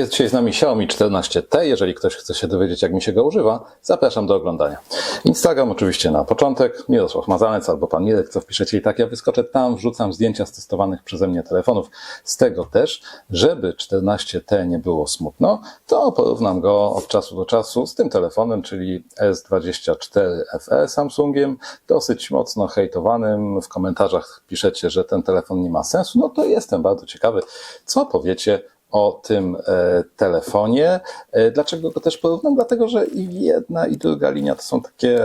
Jest dzisiaj z nami Xiaomi 14T. Jeżeli ktoś chce się dowiedzieć, jak mi się go używa, zapraszam do oglądania. Instagram oczywiście na początek, Mirosław Mazanec albo pan Mirek, co wpiszecie i tak ja wyskoczę tam, wrzucam zdjęcia z testowanych przeze mnie telefonów. Z tego też, żeby 14T nie było smutno, to porównam go od czasu do czasu z tym telefonem, czyli S24 FE Samsungiem, dosyć mocno hejtowanym. W komentarzach piszecie, że ten telefon nie ma sensu. No to jestem bardzo ciekawy, co powiecie o tym e, telefonie. E, Dlaczego go też porównam? Dlatego, że i jedna i druga linia to są takie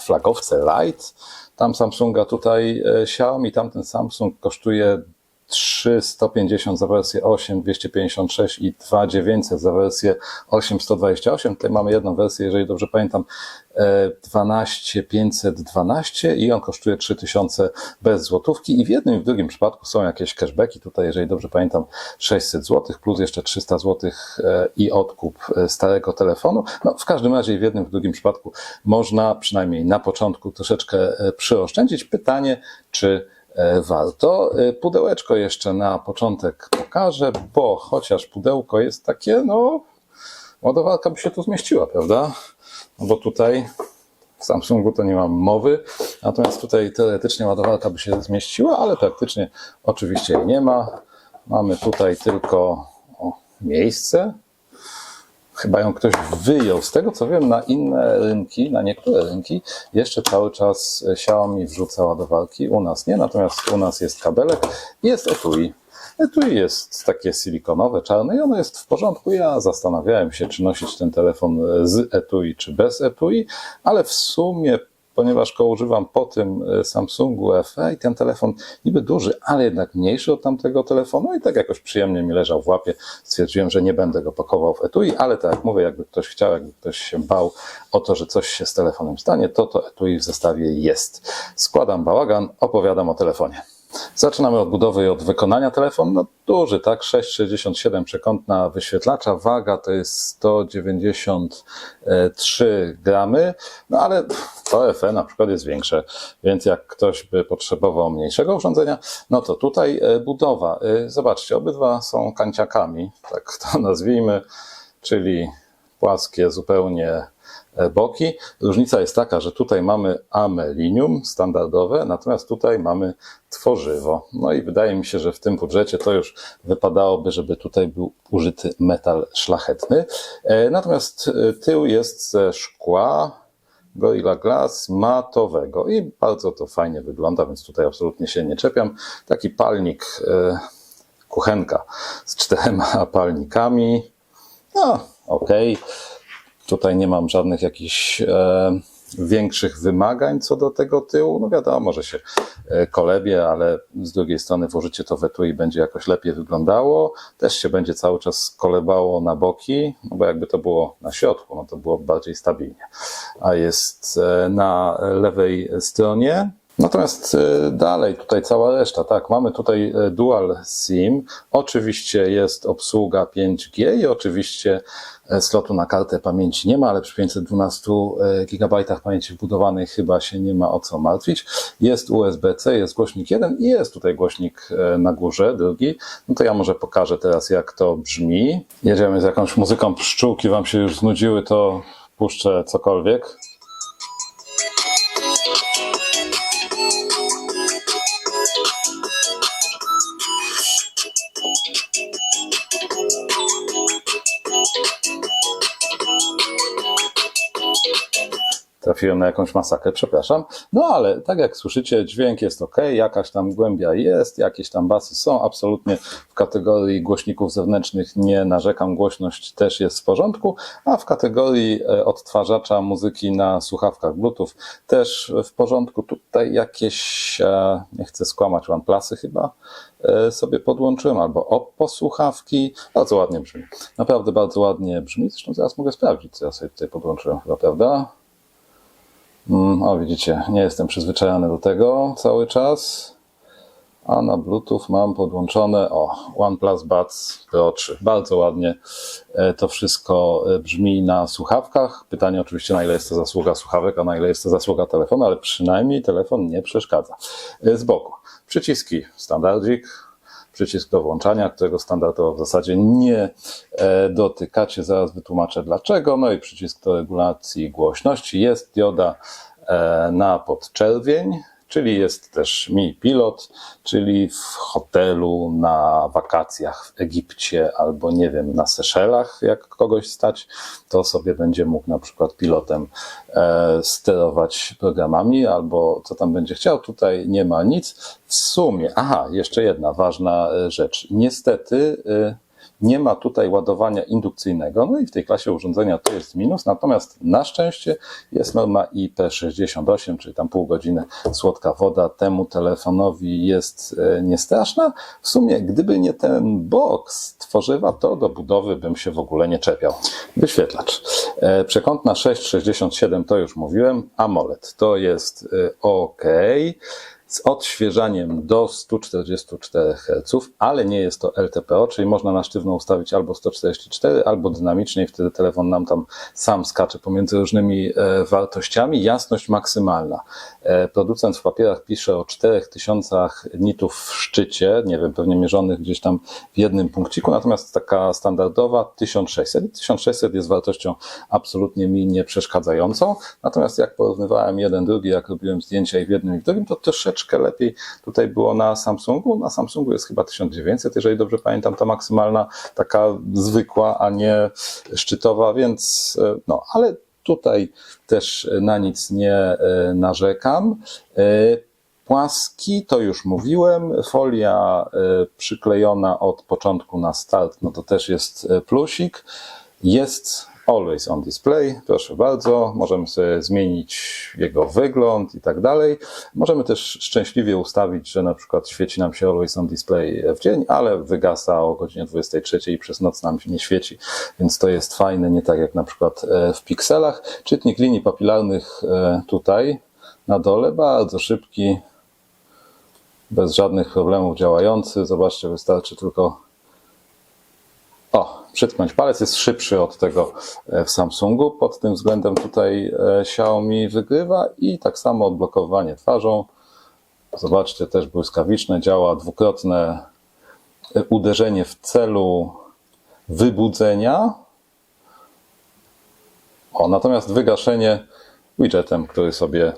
flagowce light. Tam Samsunga, tutaj e, Xiaomi, tamten Samsung kosztuje 3150 za wersję 8, 256 i 2900 za wersję 8, 128. Tutaj mamy jedną wersję, jeżeli dobrze pamiętam, e, 12512 i on kosztuje 3000 bez złotówki i w jednym i w drugim przypadku są jakieś cashbacki. Tutaj, jeżeli dobrze pamiętam, 600 zł plus jeszcze 300 zł e, i odkup e, starego telefonu. No, w każdym razie w jednym i w drugim przypadku można przynajmniej na początku troszeczkę e, przyoszczędzić. Pytanie, czy e, warto. E, Pudełeczko jeszcze na początek pokażę, bo chociaż pudełko jest takie, no, ładowarka by się tu zmieściła, prawda? No bo tutaj w Samsungu to nie mam mowy, natomiast tutaj teoretycznie ładowarka by się zmieściła, ale praktycznie oczywiście jej nie ma. Mamy tutaj tylko o, miejsce. Chyba ją ktoś wyjął. Z tego co wiem, na inne rynki, na niektóre rynki, jeszcze cały czas Xiaomi wrzuca ładowarki. U nas nie, natomiast u nas jest kabelek jest etui. Etui jest takie silikonowe, czarne i ono jest w porządku. Ja zastanawiałem się, czy nosić ten telefon z etui, czy bez etui, ale w sumie ponieważ go używam po tym e, Samsungu FE i ten telefon niby duży, ale jednak mniejszy od tamtego telefonu i tak jakoś przyjemnie mi leżał w łapie. Stwierdziłem, że nie będę go pakował w etui, ale tak jak mówię, jakby ktoś chciał, jakby ktoś się bał o to, że coś się z telefonem stanie, to to etui w zestawie jest. Składam bałagan, opowiadam o telefonie. Zaczynamy od budowy i od wykonania telefonu. No duży, tak? 6,67 przekątna wyświetlacza. Waga to jest 193 gramy. No ale to FE na przykład jest większe, więc jak ktoś by potrzebował mniejszego urządzenia, no to tutaj e, budowa. E, Zobaczcie, obydwa są kanciakami, tak to nazwijmy, czyli płaskie zupełnie e, boki. Różnica jest taka, że tutaj mamy amelinium standardowe, natomiast tutaj mamy tworzywo. No i wydaje mi się, że w tym budżecie to już wypadałoby, żeby tutaj był użyty metal szlachetny. E, Natomiast e, tył jest ze szkła, Gorilla Glass matowego i bardzo to fajnie wygląda, więc tutaj absolutnie się nie czepiam. Taki palnik, e, kuchenka z czterema palnikami. No, okej. Tutaj nie mam żadnych jakichś e, większych wymagań co do tego tyłu. No wiadomo, że się e, kolebie, ale z drugiej strony włożycie to w etui i będzie jakoś lepiej wyglądało. Też się będzie cały czas kolebało na boki, no bo jakby to było na środku, no to było bardziej stabilnie. A jest e, na lewej stronie. Natomiast e, dalej, tutaj cała reszta, tak, mamy tutaj e, dual SIM, oczywiście jest obsługa 5G i oczywiście e, slotu na kartę pamięci nie ma, ale przy 512 GB pamięci wbudowanej chyba się nie ma o co martwić. Jest USB-C, jest głośnik jeden i jest tutaj głośnik na górze, drugi. No to ja może pokażę teraz jak to brzmi. Jedziemy z jakąś muzyką, pszczółki wam się już znudziły, to puszczę cokolwiek. Trafiłem na jakąś masakrę, przepraszam. No ale tak jak słyszycie, dźwięk jest ok, jakaś tam głębia jest, jakieś tam basy są, absolutnie w kategorii głośników zewnętrznych nie narzekam, głośność też jest w porządku, a w kategorii e, odtwarzacza muzyki na słuchawkach Bluetooth też w porządku. Tutaj jakieś, e, nie chcę skłamać, OnePlusy chyba e, sobie podłączyłem, albo Oppo słuchawki. Bardzo ładnie brzmi. Naprawdę bardzo ładnie brzmi. Zresztą zaraz mogę sprawdzić, co ja sobie tutaj podłączyłem chyba, prawda? Mm, O, widzicie, nie jestem przyzwyczajony do tego cały czas. A na Bluetooth mam podłączone, o, OnePlus Buds Pro 3. Bardzo ładnie e, to wszystko e, brzmi na słuchawkach. Pytanie oczywiście, na ile jest to zasługa słuchawek, a na ile jest to zasługa telefonu, ale przynajmniej telefon nie przeszkadza. E, Z boku przyciski standardzik, przycisk do włączania, którego standardowo w zasadzie nie e, dotykacie. Zaraz wytłumaczę dlaczego. No i przycisk do regulacji głośności. Jest dioda e, na podczerwień, czyli jest też Mi Pilot, czyli w hotelu, na wakacjach w Egipcie albo nie wiem, na Seszelach, jak kogoś stać, to sobie będzie mógł na przykład pilotem e, sterować programami albo co tam będzie chciał. Tutaj nie ma nic. W sumie, aha, jeszcze jedna ważna e, rzecz. Niestety, e, nie ma tutaj ładowania indukcyjnego, no i w tej klasie urządzenia to jest minus, natomiast na szczęście jest norma IP68, czyli tam pół godziny słodka woda, temu telefonowi jest e, niestraszna. W sumie, gdyby nie ten box tworzywa, to do budowy bym się w ogóle nie czepiał. Wyświetlacz. E, Przekątna 6,67 to już mówiłem, AMOLED to jest e, OK z odświeżaniem do 144 Hz, ale nie jest to LTPO, czyli można na sztywno ustawić albo 144, albo dynamicznie i wtedy telefon nam tam sam skacze pomiędzy różnymi e, wartościami. Jasność maksymalna. E, producent w papierach pisze o 4000 nitów w szczycie, nie wiem, pewnie mierzonych gdzieś tam w jednym punkciku, natomiast taka standardowa 1600. I 1600 jest wartością absolutnie mi nie przeszkadzającą. Natomiast jak porównywałem jeden, drugi, jak robiłem zdjęcia i w jednym i w drugim, to troszeczkę lepiej tutaj było na Samsungu. Na Samsungu jest chyba 1900, jeżeli dobrze pamiętam, ta maksymalna, taka zwykła, a nie szczytowa, więc e, no, ale tutaj też na nic nie e, narzekam. E, Płaski, to już mówiłem, folia przyklejona od początku na start, no to też jest plusik. Jest Always on display, proszę bardzo. Możemy sobie zmienić jego wygląd i tak dalej. Możemy też szczęśliwie ustawić, że na przykład świeci nam się Always on display w dzień, ale wygasa o godzinie 23 i przez noc nam się nie świeci, więc to jest fajne, nie tak jak na przykład e, w pikselach. Czytnik linii papilarnych e, tutaj na dole, bardzo szybki, bez żadnych problemów działający. Zobaczcie, wystarczy tylko o, przytknąć palec jest szybszy od tego e, w Samsungu. Pod tym względem tutaj e, Xiaomi wygrywa i tak samo odblokowanie twarzą. Zobaczcie, też błyskawiczne, działa dwukrotne e, uderzenie w celu wybudzenia. O, natomiast wygaszenie widgetem, który sobie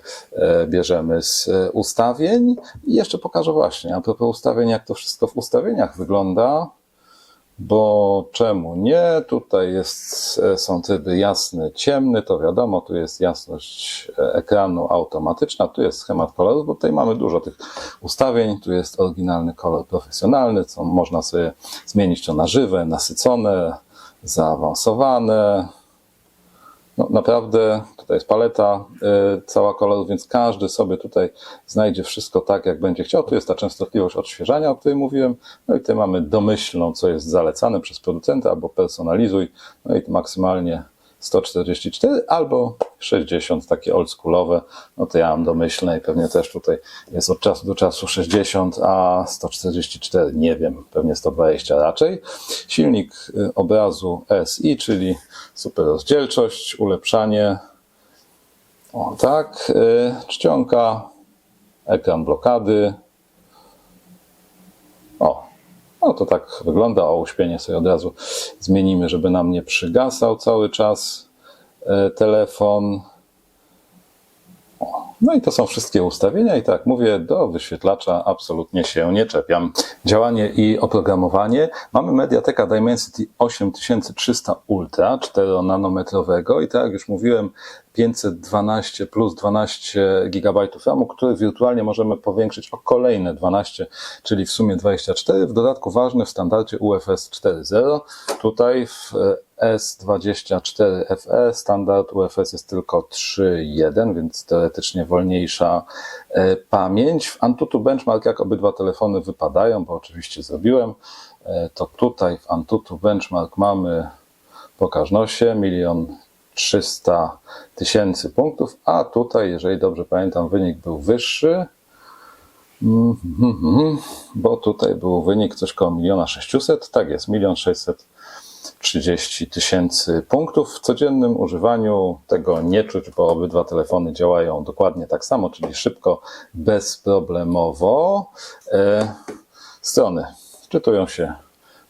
bierzemy z ustawień. I jeszcze pokażę właśnie, a propos ustawień, jak to wszystko w ustawieniach wygląda bo czemu nie? Tutaj jest, e, są tryby jasny, ciemny, to wiadomo, tu jest jasność e, ekranu automatyczna, tu jest schemat kolorów, bo tutaj mamy dużo tych ustawień, tu jest oryginalny kolor profesjonalny, co można sobie zmienić to na żywe, nasycone, zaawansowane, no, naprawdę tutaj jest paleta y, cała kolorów, więc każdy sobie tutaj znajdzie wszystko tak, jak będzie chciał. Tu jest ta częstotliwość odświeżania, o której mówiłem. No i tutaj mamy domyślną, co jest zalecane przez producenta, albo personalizuj. No i maksymalnie 144 albo 60, takie oldschoolowe. No to ja mam domyślne i pewnie też tutaj jest od czasu do czasu 60, a 144 nie wiem, pewnie 120 raczej. Silnik y, obrazu SI, czyli super rozdzielczość, ulepszanie. O tak, y, czcionka, ekran blokady. O, no to tak wygląda. O, uśpienie sobie od razu zmienimy, żeby nam nie przygasał cały czas e, telefon. No i to są wszystkie ustawienia i tak mówię, do wyświetlacza absolutnie się nie czepiam. Działanie i oprogramowanie. Mamy Mediateka Dimensity 8300 Ultra 4-nanometrowego i tak jak już mówiłem, 512 plus 12 GB RAMu, który wirtualnie możemy powiększyć o kolejne 12, czyli w sumie 24. W dodatku ważny w standardzie UFS 4.0. Tutaj w S24FE standard UFS jest tylko 3.1, więc teoretycznie wolniejsza e, pamięć. W Antutu Benchmark, jak obydwa telefony wypadają, bo oczywiście zrobiłem, e, to tutaj w Antutu Benchmark mamy pokażnosie, milion 300 tysięcy punktów, a tutaj, jeżeli dobrze pamiętam, wynik był wyższy, mhm, bo tutaj był wynik coś koło miliona 600, tak jest, milion 630 tysięcy punktów. W codziennym używaniu tego nie czuć, bo obydwa telefony działają dokładnie tak samo, czyli szybko, bezproblemowo. E, strony czytują się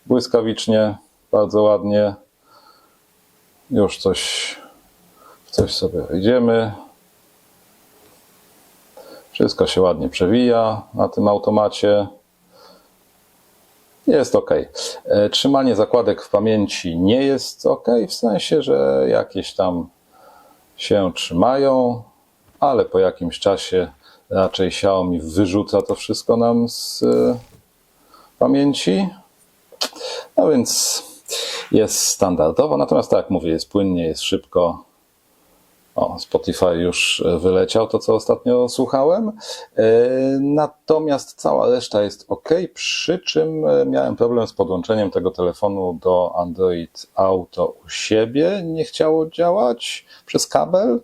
błyskawicznie, bardzo ładnie. Już coś, coś sobie wejdziemy. Wszystko się ładnie przewija na tym automacie. Jest ok. E, Trzymanie zakładek w pamięci nie jest ok, w sensie, że jakieś tam się trzymają, ale po jakimś czasie raczej Xiaomi wyrzuca to wszystko nam z e, pamięci. No więc jest standardowo, natomiast tak jak mówię, jest płynnie, jest szybko. O, Spotify już e, wyleciał, to co ostatnio słuchałem. E, Natomiast cała reszta jest ok, przy czym e, miałem problem z podłączeniem tego telefonu do Android Auto u siebie. Nie chciało działać przez kabel.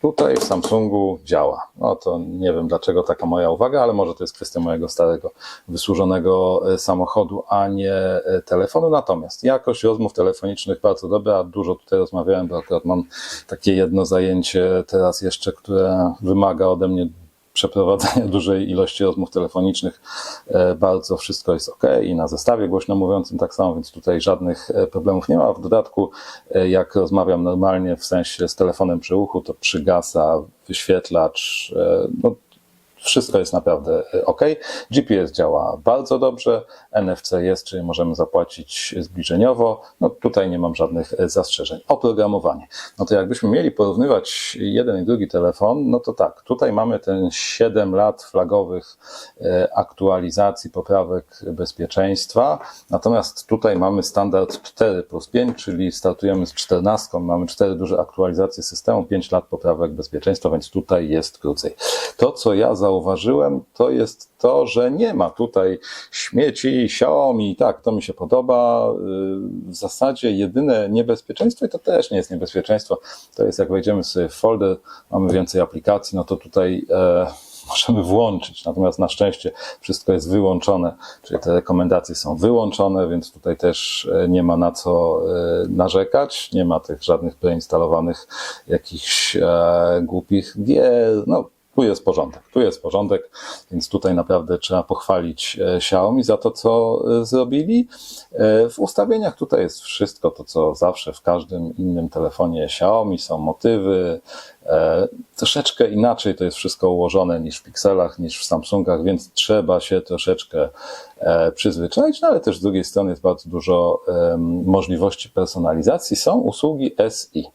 Tutaj w Samsungu działa. No to nie wiem dlaczego taka moja uwaga, ale może to jest kwestia mojego starego, wysłużonego e, samochodu, a nie e, telefonu. Natomiast jakość rozmów telefonicznych bardzo dobra. Dużo tutaj rozmawiałem, bo akurat mam takie jedno zajęcie teraz jeszcze, które wymaga ode mnie przeprowadzenia dużej ilości rozmów telefonicznych. E, Bardzo wszystko jest ok i na zestawie głośno mówiącym tak samo, więc tutaj żadnych e, problemów nie ma. W dodatku, e, jak rozmawiam normalnie, w sensie z telefonem przy uchu, to przygasa wyświetlacz. No, wszystko jest naprawdę ok. GPS działa bardzo dobrze, NFC jest, czyli możemy zapłacić zbliżeniowo. No tutaj nie mam żadnych e, zastrzeżeń. Oprogramowanie. No to jakbyśmy mieli porównywać jeden i drugi telefon, no to tak, tutaj mamy ten 7 lat flagowych e, aktualizacji, poprawek bezpieczeństwa, natomiast tutaj mamy standard 4 plus 5, czyli startujemy z 14, mamy 4 duże aktualizacje systemu, 5 lat poprawek bezpieczeństwa, więc tutaj jest krócej. To, co ja zauważyłem, to jest to, że nie ma tutaj śmieci, Xiaomi, tak, to mi się podoba. Yy, W zasadzie jedyne niebezpieczeństwo, i to też nie jest niebezpieczeństwo, to jest jak wejdziemy sobie w folder, mamy więcej aplikacji, no to tutaj e, możemy włączyć, natomiast na szczęście wszystko jest wyłączone, czyli te rekomendacje są wyłączone, więc tutaj też e, nie ma na co e, narzekać, nie ma tych żadnych preinstalowanych jakichś e, głupich gier, no tu jest porządek, tu jest porządek, więc tutaj naprawdę trzeba pochwalić e, Xiaomi za to, co e, zrobili. E, W ustawieniach tutaj jest wszystko to, co zawsze w każdym innym telefonie Xiaomi, są motywy, troszeczkę inaczej to jest wszystko ułożone niż w Pixelach, niż w Samsungach, więc trzeba się troszeczkę e, przyzwyczaić, no ale też z drugiej strony jest bardzo dużo możliwości personalizacji. Są usługi SI.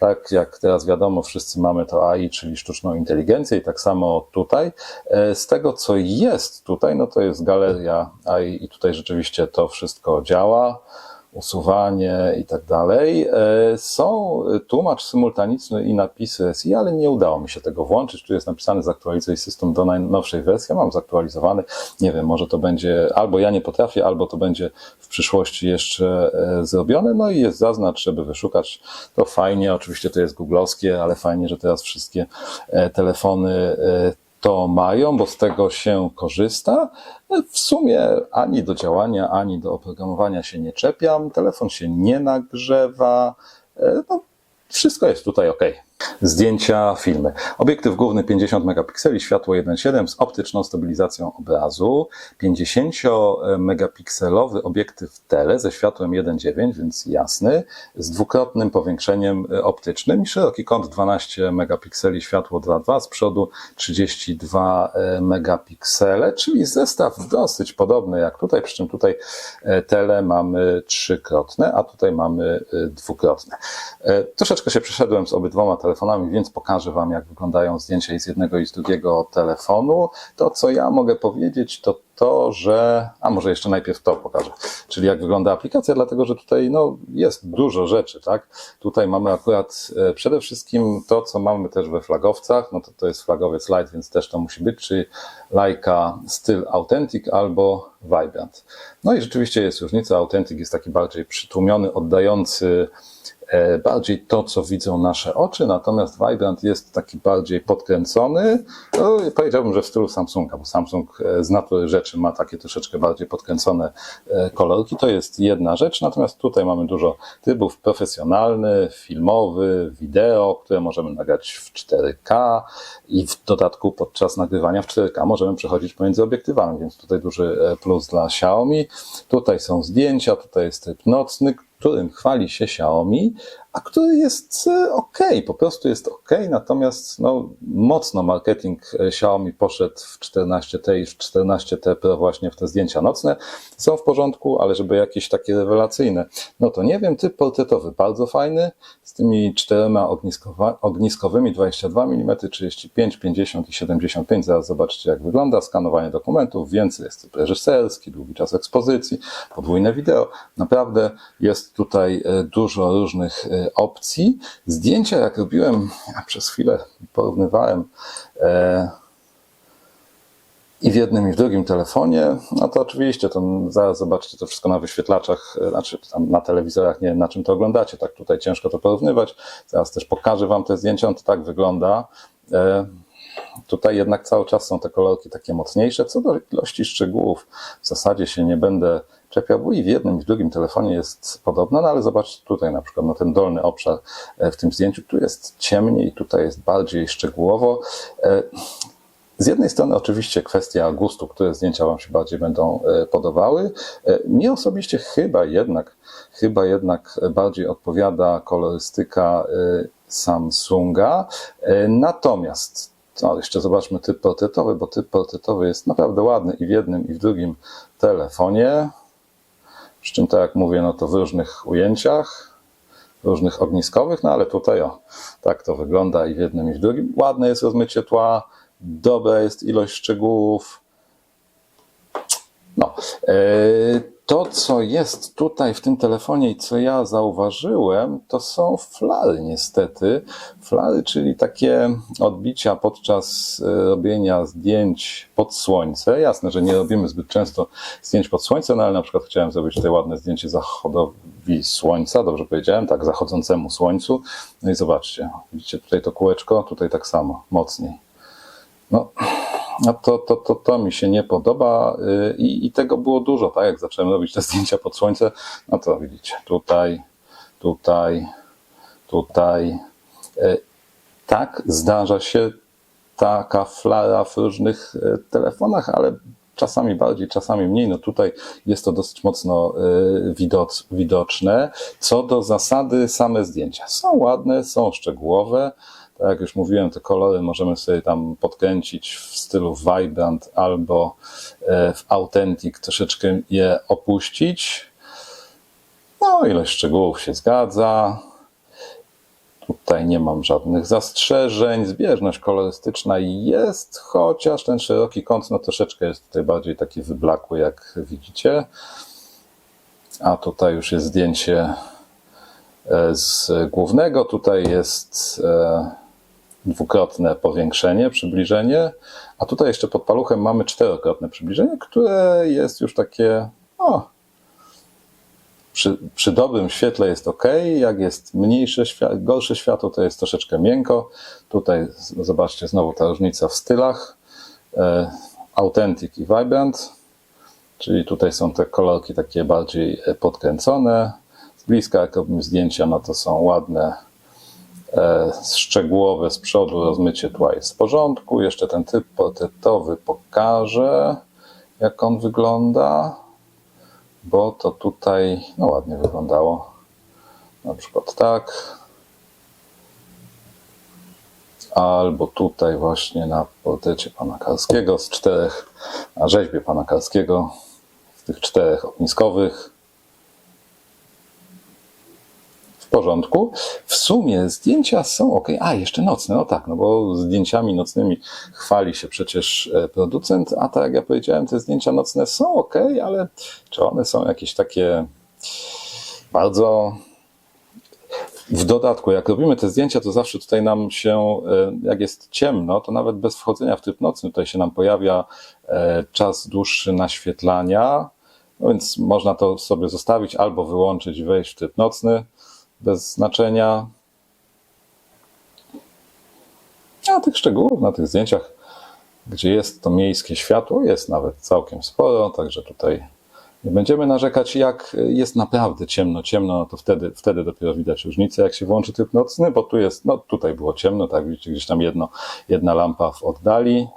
Tak jak teraz wiadomo, wszyscy mamy to AI, czyli sztuczną inteligencję i tak samo tutaj. E, Z tego, co jest tutaj, no to jest galeria AI i tutaj rzeczywiście to wszystko działa usuwanie i tak dalej. E, Są tłumacz symultaniczny i napisy SI, ale nie udało mi się tego włączyć. Tu jest napisane zaktualizuj system do najnowszej wersji. Ja mam zaktualizowany. Nie wiem, może to będzie albo ja nie potrafię, albo to będzie w przyszłości jeszcze e, zrobione. No i jest zaznacz, żeby wyszukać. To fajnie. Oczywiście to jest googlowskie, ale fajnie, że teraz wszystkie e, telefony to mają, bo z tego się korzysta. W sumie ani do działania, ani do oprogramowania się nie czepiam. Telefon się nie nagrzewa. E, No, wszystko jest tutaj ok. Zdjęcia, filmy. Obiektyw główny 50 megapikseli, światło 1.7 z optyczną stabilizacją obrazu. 50-megapikselowy obiektyw tele ze światłem 1.9, więc jasny, z dwukrotnym powiększeniem e, optycznym i szeroki kąt 12 megapikseli, światło 2.2, z przodu 32 megapiksele, czyli zestaw dosyć podobny jak tutaj, przy czym tutaj e, tele mamy trzykrotne, a tutaj mamy e, dwukrotne. E, Troszeczkę się przeszedłem z obydwoma telefonami, więc pokażę Wam, jak wyglądają zdjęcia z jednego i z drugiego telefonu. To, co ja mogę powiedzieć, to to, że. A może jeszcze najpierw to pokażę. Czyli jak wygląda aplikacja, dlatego że tutaj no, jest dużo rzeczy, tak? Tutaj mamy akurat e, przede wszystkim to, co mamy też we flagowcach. No to to jest flagowiec Lite, więc też to musi być, czyli Leica Styl Authentic albo Vibrant. No i rzeczywiście jest różnica. Authentic jest taki bardziej przytłumiony, oddający bardziej to, co widzą nasze oczy, natomiast Vibrant jest taki bardziej podkręcony. No, powiedziałbym, że w stylu Samsunga, bo Samsung e, z natury rzeczy ma takie troszeczkę bardziej podkręcone e, kolorki. To jest jedna rzecz, natomiast tutaj mamy dużo trybów profesjonalny, filmowy, wideo, które możemy nagrać w 4K i w dodatku podczas nagrywania w 4K możemy przechodzić pomiędzy obiektywami, więc tutaj duży e, plus dla Xiaomi. Tutaj są zdjęcia, tutaj jest tryb nocny, którym chwali się Xiaomi, a który jest e, ok, po prostu jest ok, natomiast no, mocno marketing e, Xiaomi poszedł w 14T i w 14T Pro właśnie w te zdjęcia nocne. Są w porządku, ale żeby jakieś takie rewelacyjne, no to nie wiem, typ portretowy bardzo fajny, z tymi czterema ogniskowymi 22 mm, 35, 50 i 75, zaraz zobaczcie jak wygląda, skanowanie dokumentów, więcej jest typ reżyserski, długi czas ekspozycji, podwójne wideo, naprawdę jest tutaj e, dużo różnych opcji. Zdjęcia, jak robiłem, ja przez chwilę porównywałem e, i w jednym, i w drugim telefonie, no to oczywiście, to zaraz zobaczcie to wszystko na wyświetlaczach, e, znaczy na telewizorach, nie na czym to oglądacie, tak tutaj ciężko to porównywać. Zaraz też pokażę Wam te zdjęcia, on to tak wygląda. E, Tutaj jednak cały czas są te kolorki takie mocniejsze. Co do ilości szczegółów, w zasadzie się nie będę czepiał, i w jednym, i w drugim telefonie jest podobna, no ale zobaczcie tutaj na przykład na ten dolny obszar e, w tym zdjęciu, tu jest ciemniej, tutaj jest bardziej szczegółowo. E, Z jednej strony oczywiście kwestia gustu, które zdjęcia Wam się bardziej będą e, podobały. Mnie osobiście chyba jednak, chyba jednak bardziej odpowiada kolorystyka Samsunga. Natomiast no, jeszcze zobaczmy typ portretowy, bo typ portretowy jest naprawdę ładny i w jednym, i w drugim telefonie. Przy czym, tak jak mówię, no to w różnych ujęciach, różnych ogniskowych, no ale tutaj o, tak to wygląda i w jednym, i w drugim. Ładne jest rozmycie tła, dobra jest ilość szczegółów. No, e, to co jest tutaj w tym telefonie i co ja zauważyłem, to są flary niestety. Flary, czyli takie odbicia podczas e, robienia zdjęć pod słońce. Jasne, że nie robimy zbyt często zdjęć pod słońce, no ale na przykład chciałem zrobić tutaj ładne zdjęcie zachodowi słońca, dobrze powiedziałem, tak, zachodzącemu słońcu. No i zobaczcie, widzicie tutaj to kółeczko, tutaj tak samo, mocniej. No, no to, to, to, to mi się nie podoba y, i, i tego było dużo, tak? Jak zacząłem robić te zdjęcia pod słońce, no to widzicie, tutaj, tutaj, tutaj. Y, Tak, zdarza się taka flara w różnych y, telefonach, ale czasami bardziej, czasami mniej. No tutaj jest to dosyć mocno widoc, widoczne. Co do zasady, same zdjęcia są ładne, są szczegółowe. Tak jak już mówiłem, te kolory możemy sobie tam podkręcić w stylu Vibrant albo e, w Authentic, troszeczkę je opuścić. No, ilość szczegółów się zgadza. Tutaj nie mam żadnych zastrzeżeń. Zbieżność kolorystyczna jest, chociaż ten szeroki kąt no troszeczkę jest tutaj bardziej taki wyblakły, jak widzicie. A tutaj już jest zdjęcie e, z głównego. Tutaj jest e, dwukrotne powiększenie, przybliżenie, a tutaj jeszcze pod paluchem mamy czterokrotne przybliżenie, które jest już takie, o, przy, przy dobrym świetle jest ok, jak jest mniejsze, gorsze światło, to jest troszeczkę miękko. Tutaj zobaczcie znowu ta różnica w stylach. E, Authentic i Vibrant, czyli tutaj są te kolorki takie bardziej podkręcone. Z bliska jak robimy zdjęcia, no to są ładne, szczegółowe z przodu, rozmycie tła jest w porządku. Jeszcze ten typ portretowy pokażę, jak on wygląda bo to tutaj no ładnie wyglądało. Na przykład tak. Albo tutaj właśnie na portrecie pana Karskiego z czterech, na rzeźbie pana Karskiego w tych czterech ogniskowych. W porządku. W sumie zdjęcia są ok. A, jeszcze nocne, no tak, no bo zdjęciami nocnymi chwali się przecież e, producent, a tak jak ja powiedziałem, te zdjęcia nocne są ok, ale czy one są jakieś takie bardzo. W dodatku, jak robimy te zdjęcia, to zawsze tutaj nam się, e, jak jest ciemno, to nawet bez wchodzenia w tryb nocny, tutaj się nam pojawia e, czas dłuższy naświetlania, no więc można to sobie zostawić albo wyłączyć, wejść w tryb nocny. Bez znaczenia. A tych szczegółów na tych zdjęciach, gdzie jest to miejskie światło, jest nawet całkiem sporo, także tutaj nie będziemy narzekać. Jak jest naprawdę ciemno, ciemno, no to wtedy, wtedy dopiero widać różnicę, jak się włączy tryb nocny, bo tu jest, no tutaj było ciemno, tak widzicie, gdzieś tam jedno, jedna lampa w oddali.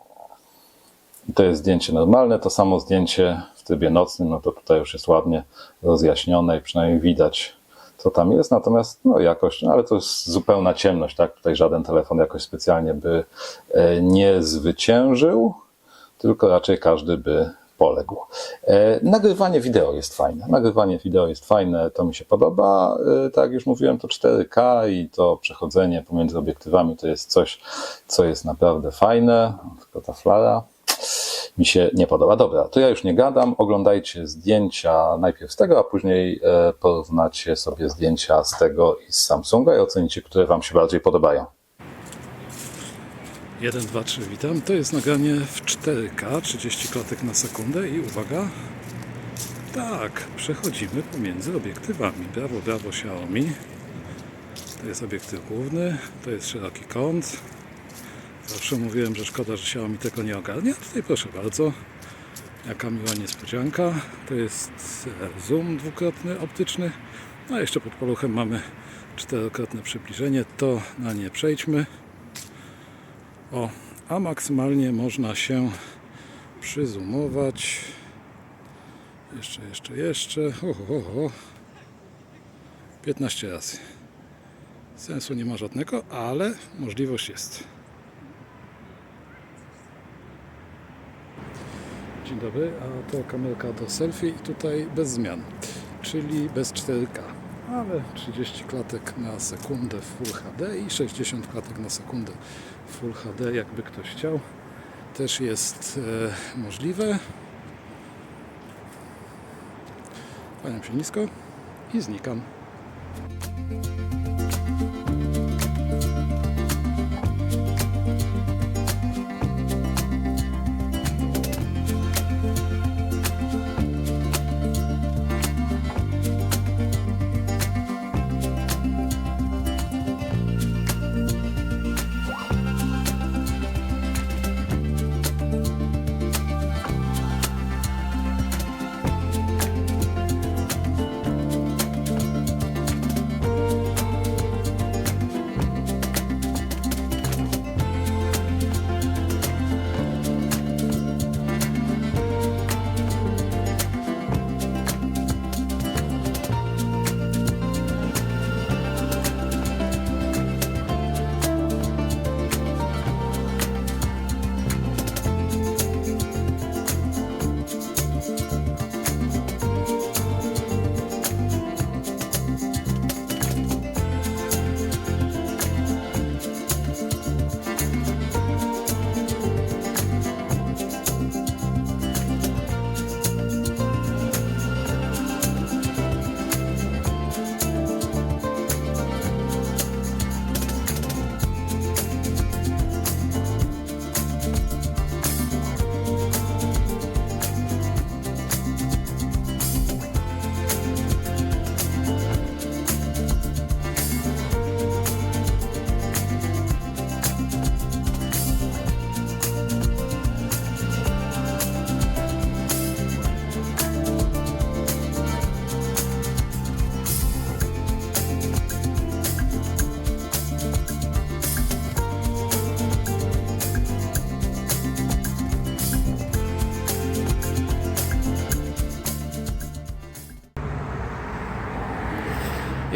I to jest zdjęcie normalne, to samo zdjęcie w trybie nocnym, no to tutaj już jest ładnie rozjaśnione i przynajmniej widać, co tam jest. Natomiast no jakoś, no ale to jest zupełna ciemność, tak? Tutaj żaden telefon jakoś specjalnie by e, nie zwyciężył, tylko raczej każdy by poległ. E, nagrywanie wideo jest fajne. Nagrywanie wideo jest fajne, to mi się podoba. E, tak jak już mówiłem, to 4K i to przechodzenie pomiędzy obiektywami to jest coś, co jest naprawdę fajne. Tylko ta flara mi się nie podoba. Dobra, to ja już nie gadam. Oglądajcie zdjęcia najpierw z tego, a później e, porównacie sobie zdjęcia z tego i z Samsunga i ocenicie, które Wam się bardziej podobają. 1, 2, 3, witam. To jest nagranie w 4K, 30 klatek na sekundę i uwaga, tak, przechodzimy pomiędzy obiektywami. Brawo, brawo Xiaomi. To jest obiektyw główny, to jest szeroki kąt. Zawsze mówiłem, że szkoda, że Xiaomi tego nie ogarnia. Tutaj proszę bardzo, jaka miła niespodzianka. To jest e, zoom dwukrotny, optyczny. No a jeszcze pod paluchem mamy czterokrotne przybliżenie. To na nie przejdźmy. O, a maksymalnie można się przyzumować. Jeszcze, jeszcze, jeszcze. Ho, ho, ho. 15 razy. Sensu nie ma żadnego, ale możliwość jest. Dzień dobry, a to kamerka do selfie i tutaj bez zmian, czyli bez 4K, ale 30 klatek na sekundę Full HD i 60 klatek na sekundę Full HD, jakby ktoś chciał, też jest e, możliwe. Kłaniam się nisko i znikam.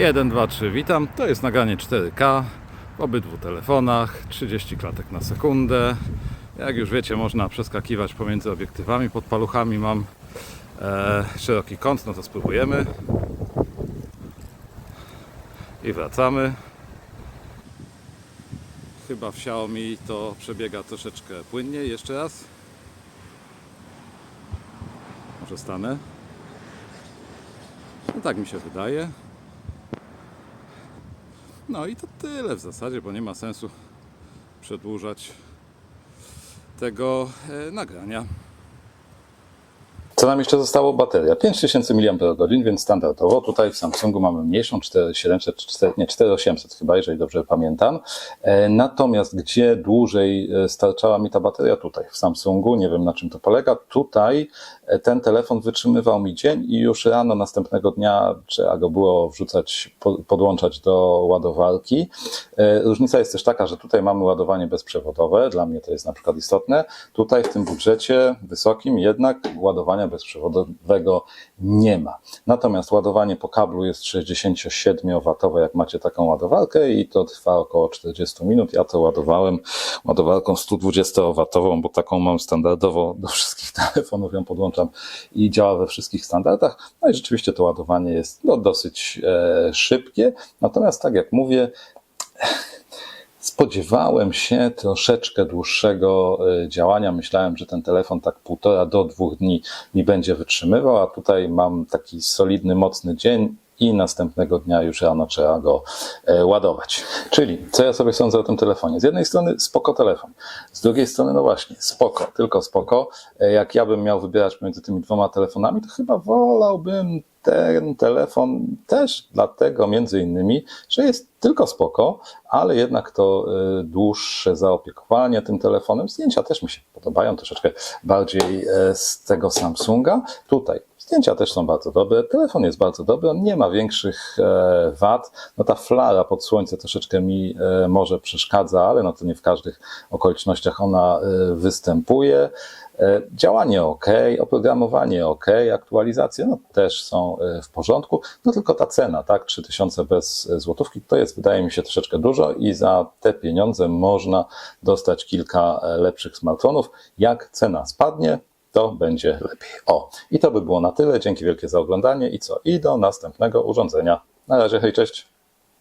Jeden, dwa, trzy, witam. To jest nagranie 4K w obydwu telefonach, 30 klatek na sekundę. Jak już wiecie, można przeskakiwać pomiędzy obiektywami. Pod paluchami mam e, szeroki kąt, no to spróbujemy. I wracamy. Chyba w Xiaomi to przebiega troszeczkę płynniej. Jeszcze raz. Może stanę. No tak mi się wydaje. No i to tyle w zasadzie, bo nie ma sensu przedłużać tego e, nagrania. Co nam jeszcze zostało? Bateria. 5000 mAh, więc standardowo. Tutaj w Samsungu mamy mniejszą, 4700, 4, nie 4800 chyba, jeżeli dobrze pamiętam. E, Natomiast gdzie dłużej e, starczała mi ta bateria? Tutaj w Samsungu. Nie wiem na czym to polega. Tutaj e, ten telefon wytrzymywał mi dzień i już rano następnego dnia trzeba go było wrzucać, po- podłączać do ładowarki. Różnica jest też taka, że tutaj mamy ładowanie bezprzewodowe. Dla mnie to jest na przykład istotne. Tutaj w tym budżecie wysokim jednak ładowania bezprzewodowego nie ma. Natomiast ładowanie po kablu jest 67W, jak macie taką ładowarkę i to trwa około 40 minut. Ja to ładowałem ładowarką 120W, bo taką mam standardowo do wszystkich telefonów, ją podłączam i działa we wszystkich standardach. No i rzeczywiście to ładowanie jest no, dosyć e, szybkie. Natomiast tak jak mówię, Spodziewałem się troszeczkę dłuższego e, działania. Myślałem, że ten telefon tak półtora do dwóch dni mi będzie wytrzymywał, a tutaj mam taki solidny, mocny dzień i następnego dnia już rano trzeba go e, ładować. Czyli, co ja sobie sądzę o tym telefonie? Z jednej strony spoko telefon, z drugiej strony, no właśnie, spoko, tylko spoko. E, Jak ja bym miał wybierać między tymi dwoma telefonami, to chyba wolałbym ten telefon też dlatego między innymi, że jest tylko spoko, ale jednak to y, dłuższe zaopiekowanie tym telefonem. Zdjęcia też mi się podobają troszeczkę bardziej e, z tego Samsunga. Tutaj zdjęcia też są bardzo dobre, telefon jest bardzo dobry, on nie ma większych e, wad. No ta flara pod słońce troszeczkę mi e, może przeszkadza, ale no to nie w każdych okolicznościach ona e, występuje. Działanie ok, oprogramowanie ok, aktualizacje no, też są w porządku, no tylko ta cena, tak, 3000 bez złotówki, to jest wydaje mi się troszeczkę dużo i za te pieniądze można dostać kilka lepszych smartfonów. Jak cena spadnie, to będzie lepiej. O, i to by było na tyle. Dzięki wielkie za oglądanie i co? I do następnego urządzenia. Na razie, hej, cześć.